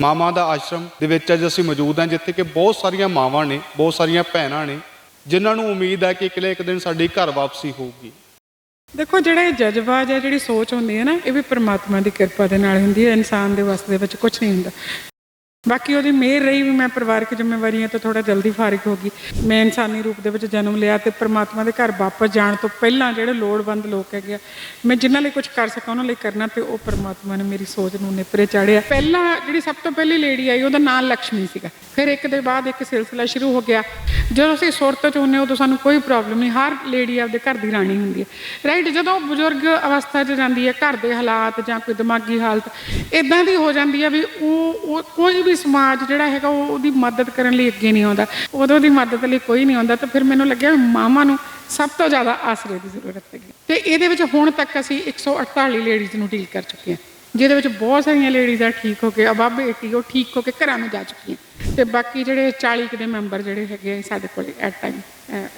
ਮਾਮਾ ਦਾ ਆਸ਼ਰਮ ਦੇ ਵਿੱਚ ਅੱਜ ਅਸੀਂ ਮੌਜੂਦ ਹਾਂ, ਜਿੱਥੇ ਕਿ ਬਹੁਤ ਸਾਰੀਆਂ ਮਾਵਾਂ ਨੇ, ਬਹੁਤ ਸਾਰੀਆਂ ਭੈਣਾਂ ਨੇ, ਜਿਨ੍ਹਾਂ ਨੂੰ ਉਮੀਦ ਹੈ ਕਿ ਇਕਲੇ ਇੱਕ ਦਿਨ ਸਾਡੀ ਘਰ ਵਾਪਸੀ ਹੋਊਗੀ। ਦੇਖੋ, ਜਿਹੜਾ ਇਹ ਜਜ਼ਬਾ ਜਾਂ ਜਿਹੜੀ ਸੋਚ ਹੁੰਦੀ ਹੈ ਨਾ, ਇਹ ਵੀ ਪਰਮਾਤਮਾ ਦੀ ਕਿਰਪਾ ਦੇ ਨਾਲ ਹੁੰਦੀ ਹੈ, ਇਨਸਾਨ ਦੇ ਵੱਸ ਦੇ ਵਿੱਚ ਕੁਝ ਨਹੀਂ ਹੁੰਦਾ। ਬਾਕੀ ਉਹਦੀ ਮਿਹਰ ਰਹੀ ਵੀ ਮੈਂ ਪਰਿਵਾਰਕ ਜ਼ਿੰਮੇਵਾਰੀਆਂ ਤੋਂ ਥੋੜਾ ਜਲਦੀ ਫਾਰਿਗ ਹੋ ਗਈ। ਮੈਂ ਇਨਸਾਨੀ ਰੂਪ ਦੇ ਵਿੱਚ ਜਨਮ ਲਿਆ ਤੇ ਪ੍ਰਮਾਤਮਾ ਦੇ ਘਰ ਵਾਪਸ ਜਾਣ ਤੋਂ ਪਹਿਲਾਂ ਜਿਹੜੇ ਲੋੜਵੰਦ ਲੋਕ ਹੈਗੇ ਆ, ਮੈਂ ਜਿਨ੍ਹਾਂ ਲਈ ਕੁਝ ਕਰ ਸਕਾਂ, ਉਹਨਾਂ ਲਈ ਕਰਨਾ ਤੇ ਉਹ ਪ੍ਰਮਾਤਮਾ ਨੇ ਮੇਰੀ ਸੋਚ ਨੂੰ ਨੇਪਰੇ ਚਾੜਿਆ। ਪਹਿਲਾਂ ਜਿਹੜੀ ਸਭ ਤੋਂ ਪਹਿਲੀ ਲੇਡੀ ਆਈ, ਉਹਦਾ ਨਾਮ ਲక్ష్ਮੀ ਸੀਗਾ। ਫਿਰ ਇੱਕ ਦੇ ਬਾਅਦ ਇੱਕ ਸਿਲਸਿਲਾ ਸ਼ੁਰੂ ਹੋ ਗਿਆ। ਜਦੋਂ ਅਸੀਂ ਸੁਰਤ ਚ ਹੁੰਨੇ ਉਦੋਂ ਸਾਨੂੰ ਕੋਈ ਪ੍ਰੋਬਲਮ ਨਹੀਂ, ਹਰ ਲੇਡੀ ਆਪਦੇ ਘਰ ਦੀ ਰਾਣੀ ਹੁੰਦੀ ਹੈ। ਰਾਈਟ ਜਦੋਂ ਬਜ਼ੁਰਗ ਅਵਸਥਾ 'ਚ ਜਾਂਦੀ ਹੈ, ਘਰ ਦੇ ਹਾਲਾਤ ਜਾਂ ਕੋਈ ਦਿਮਾਗੀ ਹਾਲਤ ਇਦਾਂ ਦੀ ਹੋ ਜਾਂਦੀ ਹੈ ਵੀ ਉਹ ਉਹ ਕੋਈ ਵੀ ਸਮਾਜ ਜਿਹੜਾ ਹੈਗਾ ਉਹ ਉਹਦੀ ਮਦਦ ਕਰਨ ਲਈ ਅੱਗੇ ਨਹੀਂ ਆਉਂਦਾ। ਉਦੋਂ ਦੀ ਮਦਦ ਲਈ ਕੋਈ ਨਹੀਂ ਆਉਂਦਾ ਤਾਂ ਫਿਰ ਮੈਨੂੰ ਲੱਗਿਆ ਵੀ ਮਾਵਾਂ ਨੂੰ ਸਭ ਤੋਂ ਜ਼ਿਆਦਾ ਆਸਰੇ ਦੀ ਜ਼ਰੂਰਤ ਹੈ। ਤੇ ਇਹਦੇ ਵਿੱਚ ਹੁਣ ਤੱਕ ਅਸੀਂ 148 ਲੇਡੀਜ਼ ਨੂੰ ਡੀਲ ਕਰ ਚੁੱਕੇ ਹਾਂ, ਜਿਹਦੇ ਵਿੱਚ ਬਹੁਤ ਸਾਰੀਆਂ ਲੇਡੀਜ਼ ਆ ਠੀਕ ਹੋ ਕੇ ਅਬਵ 80 ਉਹ ਠੀਕ ਹੋ ਕੇ ਘਰਾਂ ਨੂੰ ਜਾ ਚੁੱਕੀਆਂ। ਤੇ ਬਾਕੀ ਜਿਹੜੇ 40 ਕੁ ਦੇ ਮੈਂਬਰ ਜਿਹੜੇ ਹੈਗੇ ਸਾਡੇ ਕੋਲ ਐਟ ਟਾਈਮ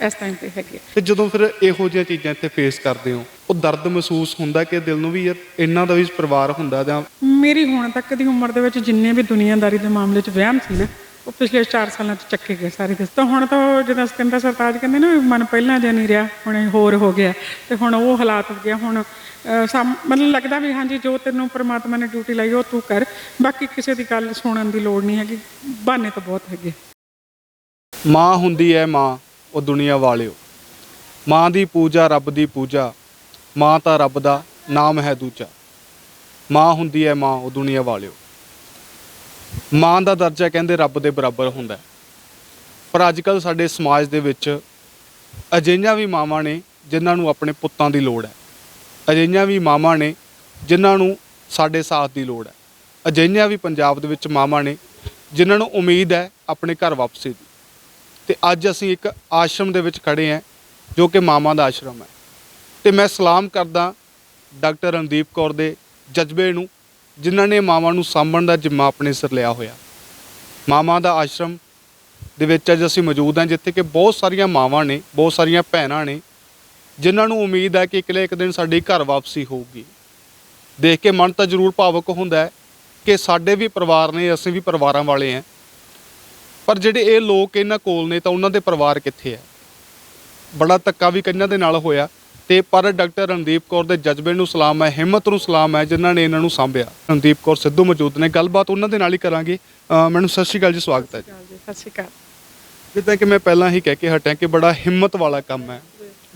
ਇਸ ਟਾਈਮ ਤੇ ਹੈਗੇ। ਤੇ ਜਦੋਂ ਫਿਰ ਇਹੋ ਜਿਹੀਆਂ ਚੀਜ਼ਾਂ ਇੱਥੇ ਫੇਸ ਕਰਦੇ ਹੋ ਉਹ ਦਰਦ ਮਹਿਸੂਸ ਹੁੰਦਾ ਕਿ ਦਿਲ ਨੂੰ ਵੀ ਯਾਰ ਇਹਨਾਂ ਦਾ ਵੀ ਪਰਿਵਾਰ ਹੁੰਦਾ ਜਾਂ ਮੇਰੀ ਹੁਣ ਤੱਕ ਦੀ ਉਮਰ ਦੇ ਵਿੱਚ ਜਿੰਨੇ ਵੀ ਦੁਨੀਆਦਾਰੀ ਦੇ ਮਾਮਲੇ 'ਚ ਵਹਿਮ ਸੀ ਨਾ ਉਹ ਪਿਛਲੇ 4 ਸਾਲਾਂ 'ਚ ਚੱਕੇ ਗਏ ਸਾਰੇ ਦੇ ਤਾਂ ਹੁਣ ਤਾਂ ਉਹ ਜਦੋਂ ਸਤਿੰਦਰ ਸਰਤਾਜ ਕਹਿੰਦੇ ਨਾ ਮਨ ਪਹਿਲਾਂ ਜਿਹਾ ਨਹੀਂ ਰਿਹਾ ਹੁਣ ਹੋਰ ਹੋ ਗਿਆ। ਤੇ ਹੁਣ ਉਹ ਹਾਲਾਤ ਹੋ ਗਿਆ ਹੁਣ ਅਹ, ਮਤਲਬ ਲੱਗਦਾ ਵੀ ਹਾਂਜੀ ਜੋ ਤੈਨੂੰ ਪ੍ਰਮਾਤਮਾ ਨੇ ਡਿਊਟੀ ਲਾਈ ਉਹ ਤੂੰ ਕਰ। ਬਾਕੀ ਕਿਸੇ ਦੀ ਗੱਲ ਸੁਣਨ ਦੀ ਲੋੜ ਨਹੀਂ ਹੈਗੀ। ਬਹਾਨੇ ਤਾਂ ਬਹੁਤ ਹੈਗੇ। ਮਾਂ ਹੁੰਦੀ ਹੈ ਮਾਂ ਉਹ ਦੁਨੀਆ ਵਾਲਿਓ। ਮਾਂ ਦੀ ਪੂਜਾ ਰੱਬ ਦੀ ਪੂਜਾ ਮਾਂ ਤਾਂ ਰੱਬ ਦਾ ਨਾਮ ਹੈ ਦੂਜਾ। ਮਾਂ ਹੁੰਦੀ ਹੈ ਮਾਂ ਉਹ ਦੁਨੀਆ ਵਾਲਿਓ। ਮਾਂ ਦਾ ਦਰਜਾ ਕਹਿੰਦੇ ਰੱਬ ਦੇ ਬਰਾਬਰ ਹੁੰਦਾ ਪਰ ਅੱਜ ਕੱਲ ਸਾਡੇ ਸਮਾਜ ਦੇ ਵਿੱਚ ਅਜਿਹੀਆਂ ਵੀ ਮਾਵਾਂ ਨੇ ਜਿਨ੍ਹਾਂ ਨੂੰ ਆਪਣੇ ਪੁੱਤਾਂ ਦੀ ਲੋੜ ਹੈ। ਅਜਿਹੀਆਂ ਵੀ ਮਾਵਾਂ ਨੇ ਜਿਨ੍ਹਾਂ ਨੂੰ ਸਾਡੇ ਸਾਥ ਦੀ ਲੋੜ ਹੈ। ਅਜਿਹੀਆਂ ਵੀ ਪੰਜਾਬ ਦੇ ਵਿੱਚ ਮਾਵਾਂ ਨੇ ਜਿਨ੍ਹਾਂ ਨੂੰ ਉਮੀਦ ਹੈ ਆਪਣੇ ਘਰ ਵਾਪਸੀ ਦੀ। ਤੇ ਅੱਜ ਅਸੀਂ ਇੱਕ ਆਸ਼ਰਮ ਦੇ ਵਿੱਚ ਖੜੇ ਹਾਂ, ਜੋ ਕਿ ਮਾਵਾਂ ਦਾ ਆਸ਼ਰਮ ਹੈ। ਤੇ ਮੈਂ ਸਲਾਮ ਕਰਦਾ ਡਾਕਟਰ ਰਣਦੀਪ ਕੌਰ ਦੇ ਜਜ਼ਬੇ ਨੂੰ ਜਿਨ੍ਹਾਂ ਨੇ ਮਾਵਾਂ ਨੂੰ ਸਾਂਭਣ ਦਾ ਜਿੰਮਾ ਆਪਣੇ ਸਿਰ ਲਿਆ ਹੋਇਆ। ਮਾਵਾਂ ਦਾ ਆਸ਼ਰਮ ਦੇ ਵਿੱਚ ਅੱਜ ਅਸੀਂ ਮੌਜੂਦ ਹਾਂ, ਜਿੱਥੇ ਕਿ ਬਹੁਤ ਸਾਰੀਆਂ ਮਾਵਾਂ ਨੇ, ਬਹੁਤ ਸਾਰੀਆਂ ਭੈਣਾਂ ਨੇ, ਜਿਨ੍ਹਾਂ ਨੂੰ ਉਮੀਦ ਹੈ ਕਿ ਇਕਲੇ ਇੱਕ ਦਿਨ ਸਾਡੀ ਘਰ ਵਾਪਸੀ ਹੋਊਗੀ। ਦੇਖ ਕੇ ਮਨ ਤਾਂ ਜ਼ਰੂਰ ਭਾਵੁਕ ਹੁੰਦਾ ਹੈ ਕਿ ਸਾਡੇ ਵੀ ਪਰਿਵਾਰ ਨੇ, ਅਸੀਂ ਵੀ ਪਰਿਵਾਰਾਂ ਵਾਲੇ ਹਾਂ। ਪਰ ਜਿਹੜੇ ਇਹ ਲੋਕ ਇਹਨਾਂ ਕੋਲ ਨੇ ਤਾਂ ਉਹਨਾਂ ਦੇ ਪਰਿਵਾਰ ਕਿੱਥੇ ਹੈ? ਬੜਾ ਧੱਕਾ ਵੀ ਕਈਆਂ ਦੇ ਨਾਲ ਹੋਇਆ। ਤੇ ਪਰ ਡਾਕਟਰ ਰਣਦੀਪ ਕੌਰ ਦੇ ਜਜ਼ਬੇ ਨੂੰ ਸਲਾਮ ਹੈ ਹਿੰਮਤ ਨੂੰ ਸਲਾਮ ਹੈ ਜਿਨ੍ਹਾਂ ਨੇ ਇਹਨਾਂ ਨੂੰ ਸਾਂਭਿਆ। ਰਣਦੀਪ ਕੌਰ ਸਿੱਧੂ ਮੌਜੂਦ ਨੇ ਗੱਲਬਾਤ ਉਹਨਾਂ ਦੇ ਨਾਲ ਹੀ ਕਰਾਂਗੇ। ਮੈਨੂੰ ਸਤਿ ਸ਼੍ਰੀ ਅਕਾਲ ਜੀ ਸਵਾਗਤ ਹੈ ਜੀ। ਜੀ ਸਤਿ ਸ਼੍ਰੀ ਅਕਾਲ। ਜਿੱਦਾਂ ਕਿ ਮੈਂ ਪਹਿਲਾਂ ਹੀ ਕਹਿ ਕੇ ਹਟਿਆ ਕਿ ਬੜਾ ਹਿੰਮਤ ਵਾਲਾ ਕੰਮ ਹੈ।